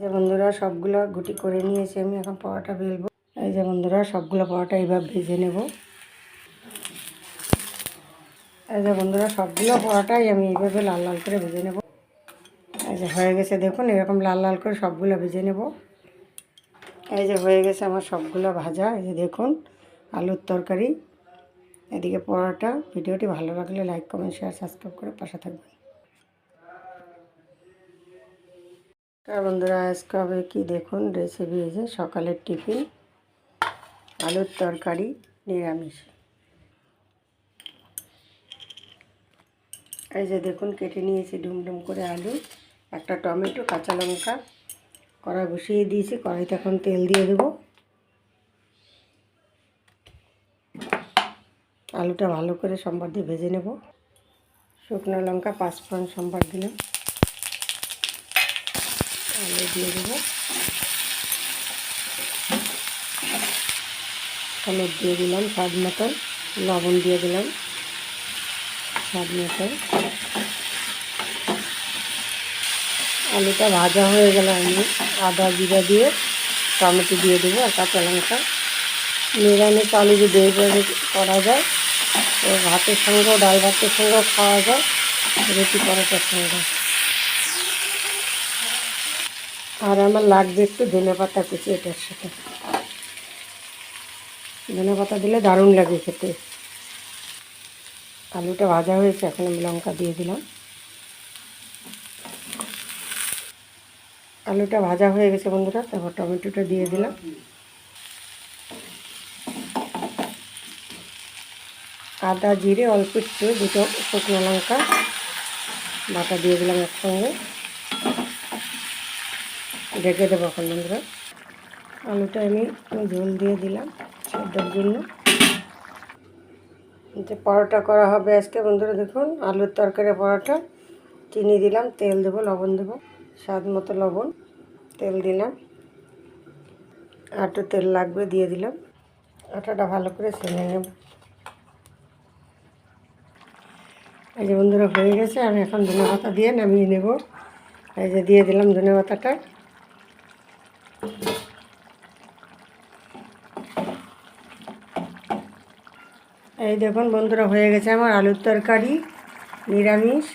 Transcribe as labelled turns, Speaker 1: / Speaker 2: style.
Speaker 1: যে বন্ধুরা সবগুলো গুটি করে নিয়েছি, আমি এখন পরোটা বেলবো। এই যে বন্ধুরা, সবগুলো পরোটা এইভাবে ভেজে নেব। এই যে বন্ধুরা, সবগুলো পরোটাই আমি এইভাবে লাল লাল করে ভেজে নেব। এই যে হয়ে গেছে, দেখুন, এরকম লাল লাল করে সবগুলো ভেজে নেব। এই যে হয়ে গেছে আমার সবগুলো ভাজা। এই যে দেখুন, আলুর তরকারি। এদিকে পরোটা। ভিডিওটি ভালো লাগলে লাইক, কমেন্ট, শেয়ার, সাবস্ক্রাইব করে পাশে থাকবেন। আর বন্ধুরা, আজকে হবে কি দেখুন রেসিপি যে সকালের টিফিন আলুর তরকারি, নিরামিষ। এই যে দেখুন, কেটে নিয়েছি ডুমডুম করে আলু, একটা টমেটো, কাঁচা লঙ্কা, কড়াই বসিয়ে দিয়েছি, কড়াইতে এখন তেল দিয়ে দেবো। আলুটা ভালো করে সম্বার দিয়ে ভেজে নেব। শুকনো লঙ্কা, পাঁচফোড়ন সম্বার দিলাম। আলু দিয়ে দেবো। হলুদ দিয়ে দিলাম স্বাদ মতন লবণ দিয়ে দিলাম স্বাদ মতন আলুটা ভাজা হয়ে গেলে, আমি আদা জিরা দিয়ে টমেটো দিয়ে দেবো আর কাঁচা লঙ্কা। নিরামিষ আলু যদি এইভাবে করা যায় ভাতের সঙ্গেও, ডাল ভাতের সঙ্গেও খাওয়া যায়, রুটি পরোটার সঙ্গে আর আমার লাগবে একটু ধনে পাতা কুচি এটার সাথে। ধনে পাতা দিলে দারুণ লাগে খেতে। আলুটা ভাজা হয়েছে, এখন আমি লঙ্কা দিয়ে দিলাম। আলুটা ভাজা হয়ে গেছে বন্ধুরা, তারপর টমেটোটা দিয়ে দিলাম। আদা, জিরে, অল্প একটু, দুটো শুকনো লঙ্কা, বাটা দিয়ে দিলাম একসঙ্গে। ঢেকে দেবো এখন বন্ধুরা। আলুটা আমি ঝোল দিয়ে দিলাম সেদ্ধর জন্য। যে পরোটা করা হবে আজকে বন্ধুরা, দেখুন, আলুর তরকারি পরোটা। চিনি দিলাম, তেল দেবো, লবণ দেবো, স্বাদ মতো লবণ, তেল দিলাম। আটু তেল লাগবে, দিয়ে দিলাম। আটাটা ভালো করে ছেলে নেব। এই যে বন্ধুরা, হয়ে গেছে। আমি এখন ধনে পাতা দিয়ে নামিয়ে নেব। এই যে দিয়ে দিলাম ধনে পাতাটা এই দেখুন বন্ধুরা হয়ে গেছে আমার আলুর তরকারি নিরামিষ।